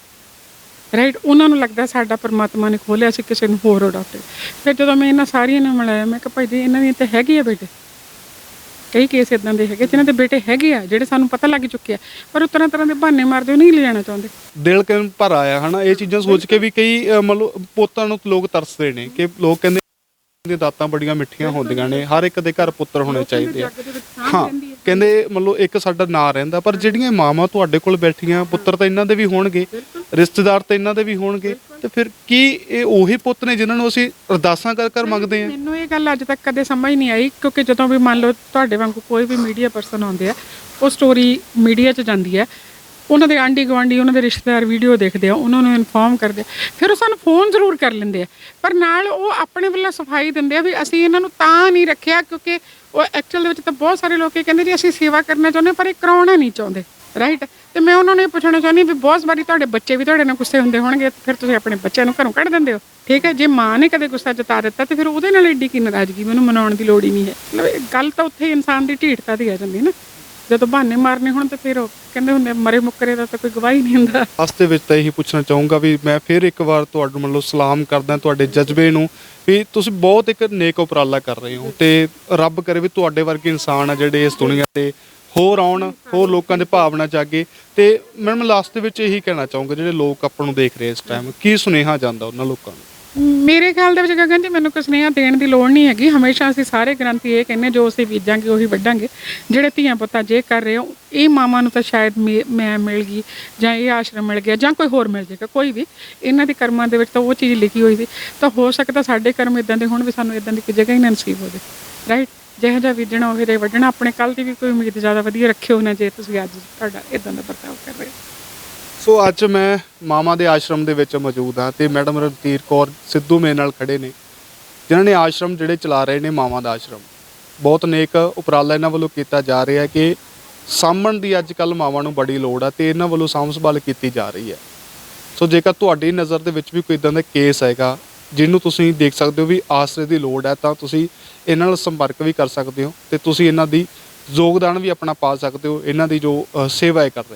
ਰਾਈਟ ਉਹਨਾਂ ਨੂੰ ਲੱਗਦਾ ਸਾਡਾ ਪਰਮਾਤਮਾ ਨੇ ਖੋਲਿਆ ਸੀ ਕਿਸੇ ਨੂੰ ਹੋਰ ਅਡਾਪਟ ਫਿਰ ਜਦੋਂ ਮੈਂ ਇਹਨਾਂ ਸਾਰੀਆਂ ਨੂੰ ਮਿਲਾਇਆ, ਮੈਂ ਕਿਹਾ, ਭਾਈ ਜੀ, ਇਹਨਾਂ ਦੀਆਂ ਤਾਂ ਹੈਗੇ ਆ ਬੇਟੇ। ਕਈ ਕੇਸ ਇਦਾਂ ਦੇ ਹੈਗੇ, ਜਿਨ੍ਹਾਂ ਦੇ ਬੇਟੇ ਹੈਗੇ ਆ, ਜਿਹੜੇ ਸਾਨੂੰ ਪਤਾ ਲੱਗ ਚੁੱਕੇ ਆ, ਪਰ ਉਹ ਤਰ੍ਹਾਂ ਤਰ੍ਹਾਂ ਦੇ ਬਹਾਨੇ ਮਾਰਦੇ, ਉਹ ਨਹੀਂ ਲਿਜਾਣਾ ਚਾਹੁੰਦੇ। ਦਿਲ ਕਿਵੇਂ ਭਰ ਆਇਆ, ਹਨਾ? ਇਹ ਚੀਜ਼ਾਂ ਸੋਚ ਕੇ ਵੀ ਕਈ ਮਤਲਬ, ਪੋਤਾਂ ਨੂੰ ਲੋਕ ਤਰਸਦੇ ਨੇ, ਕਿ ਲੋਕ ਕਹਿੰਦੇ ਦੀਆਂ ਦਾਤਾਂ ਬੜੀਆਂ ਮਿੱਠੀਆਂ ਹੁੰਦੀਆਂ ਨੇ ਹਰ ਇੱਕ ਦੇ ਘਰ ਪੁੱਤਰ ਹੋਣੇ ਚਾਹੀਦੇ ਆ। ਦੇ ਹੈ। ਕਹਿੰਦੇ ਮਤਲਬ ਇੱਕ ਸਾਡਾ ਨਾਂ ਰਹਿੰਦਾ ਪਰ ਜਿਹੜੀਆਂ ਮਾਵਾਂ ਤੁਹਾਡੇ ਕੋਲ ਬੈਠੀਆਂ ਪੁੱਤਰ ਤਾਂ ਇਹਨਾਂ ਦੇ ਵੀ ਹੋਣਗੇ ਰਿਸ਼ਤੇਦਾਰ ਤਾਂ ਇਹਨਾਂ ਦੇ ਵੀ ਹੋਣਗੇ ਤੇ ਫਿਰ ਕੀ ਇਹ ਉਹੀ ਪੁੱਤ ਨੇ ਜਿਨ੍ਹਾਂ ਨੂੰ ਅਸੀਂ ਅਰਦਾਸਾਂ ਕਰ ਕਰ ਮੰਗਦੇ ਆ ਮੈਨੂੰ ਇਹ ਗੱਲ ਅੱਜ ਤੱਕ ਕਦੇ ਸਮਝ ਨਹੀਂ ਆਈ ਕਿਉਂਕਿ ਜਦੋਂ ਵੀ ਮੰਨ ਲਓ ਤੁਹਾਡੇ ਵਾਂਗੂ ਕੋਈ ਵੀ ਮੀਡੀਆ ਪਰਸਨ ਆਉਂਦੇ ਆ ਉਹ ਸਟੋਰੀ ਮੀਡੀਆ 'ਚ ਜਾਂਦੀ ਹੈ ਉਹਨਾਂ ਦੇ ਆਂਢੀ ਗੁਆਂਢੀ ਉਹਨਾਂ ਦੇ ਰਿਸ਼ਤੇਦਾਰ ਵੀਡੀਓ ਦੇਖਦੇ ਆ ਉਹਨਾਂ ਨੂੰ ਇਨਫੋਰਮ ਕਰਦੇ ਫਿਰ ਉਹ ਸਾਨੂੰ ਫੋਨ ਜ਼ਰੂਰ ਕਰ ਲੈਂਦੇ ਆ। ਪਰ ਨਾਲ ਉਹ ਆਪਣੇ ਵੱਲੋਂ ਸਫ਼ਾਈ ਦਿੰਦੇ ਆ ਵੀ ਅਸੀਂ ਇਹਨਾਂ ਨੂੰ ਤਾਂ ਨਹੀਂ ਰੱਖਿਆ ਕਿਉਂਕਿ ਉਹ ਐਕਚੁਅਲ ਦੇ ਵਿੱਚ ਤਾਂ ਬਹੁਤ ਸਾਰੇ ਲੋਕ ਇਹ ਕਹਿੰਦੇ ਜੀ ਅਸੀਂ ਸੇਵਾ ਕਰਨਾ ਚਾਹੁੰਦੇ ਹਾਂ, ਪਰ ਇਹ ਕਰਾਉਣਾ ਨਹੀਂ ਚਾਹੁੰਦੇ। ਰਾਈਟ ਤੇ ਮੈਂ ਉਹਨਾਂ ਨੂੰ ਇਹ ਪੁੱਛਣਾ ਚਾਹੁੰਦੀ ਵੀ ਬਹੁਤ ਵਾਰੀ ਤੁਹਾਡੇ ਬੱਚੇ ਵੀ ਤੁਹਾਡੇ ਨਾਲ ਗੁੱਸੇ ਹੁੰਦੇ ਹੋਣਗੇ ਫਿਰ ਤੁਸੀਂ ਆਪਣੇ ਬੱਚਿਆਂ ਨੂੰ ਘਰੋਂ ਕੱਢ ਦਿੰਦੇ ਹੋ। ਠੀਕ ਹੈ ਜੇ ਮਾਂ ਨੇ ਕਦੇ ਗੁੱਸਾ ਜਤਾ ਦਿੱਤਾ ਤੇ ਫਿਰ ਉਹਦੇ ਨਾਲ ਏਡੀ ਕੀ ਨਾਰਾਜ਼ਗੀ? ਮੈਨੂੰ ਮਨਾਉਣ ਦੀ ਲੋੜ ਹੀ ਨਹੀਂ ਹੈ। ਮਤਲਬ ਇਹ ਗੱਲ ਤਾਂ ਉੱਥੇ ਇਨਸਾਨ ਦੀ ਢੀਠਤਾ ਦੀ ਆ ਜਾਂਦੀ ਹੈ ਨਾ। ਜਦੋਂ ਬਹਾਨੇ ਮਾਰਨੇ ਹੁਣ ਤੇ ਫਿਰ ਉਹ ਕਹਿੰਦੇ ਹੁੰਦੇ ਆ, ਮਰੇ ਮੁੱਕਰੇ ਦਾ ਤਾਂ ਕੋਈ ਗਵਾਹੀ ਨਹੀਂ ਹੁੰਦਾ। ਅਸਤੇ ਵਿੱਚ ਤਾਂ ਇਹੀ ਪੁੱਛਣਾ ਚਾਹੂੰਗਾ ਵੀ ਮੈਂ ਫਿਰ ਇੱਕ ਵਾਰ ਤੁਹਾਨੂੰ ਮਤਲਬ ਸਲਾਮ ਕਰਦਾ ਤੁਹਾਡੇ ਜਜ਼ਬੇ ਨੂੰ ਵੀ ਤੁਸੀਂ ਬਹੁਤ ਇੱਕ ਨੇਕ ਉਪਰਾਲਾ ਕਰ ਰਹੇ ਹੋ ਤੇ ਰੱਬ ਕਰੇ ਵੀ ਤੁਹਾਡੇ ਵਰਗੇ ਇਨਸਾਨ ਆ ਜਿਹੜੇ ਇਸ ਦੁਨੀਆ ਤੇ ਹੋਰ ਆਉਣ ਹੋਰ ਲੋਕਾਂ ਦੇ ਭਾਵਨਾ ਜਾਗੇ ਤੇ ਮੈਂ ਲਾਸਟ ਦੇ ਵਿੱਚ ਇਹੀ ਕਹਿਣਾ ਚਾਹੂੰਗਾ ਜਿਹੜੇ ਲੋਕ ਆਪਾਂ ਨੂੰ ਦੇਖ ਰਹੇ ਇਸ ਟਾਈਮ ਕੀ ਸੁਨੇਹਾ ਜਾਂਦਾ ਉਹਨਾਂ ਲੋਕਾਂ ਨੂੰ? ਮੇਰੇ ਖਿਆਲ ਦੇ ਵਿੱਚ ਗਗਨ ਜੀ, ਮੈਨੂੰ ਕੋਈ ਸੁਨੇਹਾ ਦੇਣ ਦੀ ਲੋੜ ਨਹੀਂ ਹੈਗੀ। ਹਮੇਸ਼ਾ ਅਸੀਂ ਸਾਰੇ ਗ੍ਰੰਥੀ ਇਹ ਕਹਿੰਦੇ ਜੋ ਅਸੀਂ ਬੀਜਾਂਗੇ, ਉਹੀ ਵੱਢਾਂਗੇ। ਜਿਹੜੇ ਧੀਆਂ ਪੁੱਤਾਂ ਜੇ ਕਰ ਰਹੇ ਹੋ, ਇਹ ਮਾਵਾਂ ਨੂੰ ਤਾਂ ਸ਼ਾਇਦ ਮੇ- ਮੈਂ ਮਿਲ ਗਈ ਜਾਂ ਇਹ ਆਸ਼ਰਮ ਮਿਲ ਗਿਆ ਜਾਂ ਕੋਈ ਹੋਰ ਮਿਲ ਜਾਏਗਾ ਕੋਈ ਵੀ। ਇਹਨਾਂ ਦੇ ਕਰਮਾਂ ਦੇ ਵਿੱਚ ਤਾਂ ਉਹ ਚੀਜ਼ ਲਿਖੀ ਹੋਈ ਸੀ ਤਾਂ ਹੋ ਸਕਦਾ ਸਾਡੇ ਕਰਮ ਇਦਾਂ ਦੇ ਹੋਣ ਵੀ ਸਾਨੂੰ ਇਦਾਂ ਦੀ ਕੋਈ ਜਗ੍ਹਾ ਹੀ ਨਾ ਨਸੀਬ ਹੋ ਹੋਵੇ। ਰਾਈਟ ਜਿਹੋ ਜਿਹਾ ਬੀਜਣਾ ਉਹ ਜਿਹਾ ਵੱਢਣਾ, ਆਪਣੇ ਕੱਲ ਦੀ ਵੀ ਕੋਈ ਉਮੀਦ ਜ਼ਿਆਦਾ ਵਧੀਆ ਰੱਖਿਓ ਨਾ ਜੇ ਤੁਸੀਂ ਅੱਜ ਤੁਹਾਡਾ ਇਦਾਂ ਦਾ ਵਰਤਾਓ ਕਰ ਰਹੇ ਹੋ। ਸੋ ਅੱਜ ਮੈਂ ਮਾਮਾ ਦੇ ਆਸ਼ਰਮ ਦੇ ਵਿੱਚ ਮੌਜੂਦ ਹਾਂ ਤੇ ਮੈਡਮ ਰਣਧੀਰ ਕੌਰ ਸਿੱਧੂ ਮੇਰੇ ਨਾਲ ਖੜੇ ਨੇ, ਜਿਨ੍ਹਾਂ ਨੇ ਆਸ਼ਰਮ ਜਿਹੜੇ ਚਲਾ ਰਹੇ ਨੇ ਮਾਮਾ ਦਾ ਆਸ਼ਰਮ। ਬਹੁਤ ਨੇਕ ਉਪਰਾਲਾ ਇਹਨਾਂ ਵੱਲੋਂ ਕੀਤਾ ਜਾ ਰਿਹਾ ਕਿ ਸਾਂਭਣ ਦੀ ਅੱਜ ਕੱਲ ਮਾਵਾਂ ਨੂੰ ਬੜੀ ਲੋੜ ਆ ਤੇ ਇਹਨਾਂ ਵੱਲੋਂ ਸਾਂਭ ਸੰਭਾਲ ਕੀਤੀ ਜਾ ਰਹੀ ਹੈ। ਸੋ ਜੇਕਰ ਤੁਹਾਡੀ ਨਜ਼ਰ ਦੇ ਵਿੱਚ ਵੀ ਕੋਈ ਇਦਾਂ ਦਾ ਕੇਸ ਹੈਗਾ, ਜਿਹਨੂੰ ਤੁਸੀਂ ਦੇਖ ਸਕਦੇ ਹੋ ਵੀ ਆਸਰੇ ਦੀ ਲੋੜ ਹੈ, ਤਾਂ ਤੁਸੀਂ ਇਹਨਾਂ ਨਾਲ ਸੰਪਰਕ ਵੀ ਕਰ ਸਕਦੇ ਹੋ ਤੇ ਤੁਸੀਂ ਇਹਨਾਂ ਦੀ ਯੋਗਦਾਨ ਵੀ ਆਪਣਾ ਪਾ ਸਕਦੇ ਹੋ, ਇਹਨਾਂ ਦੀ ਜੋ ਸੇਵਾ ਹੈ ਕਰ ਰਹੇ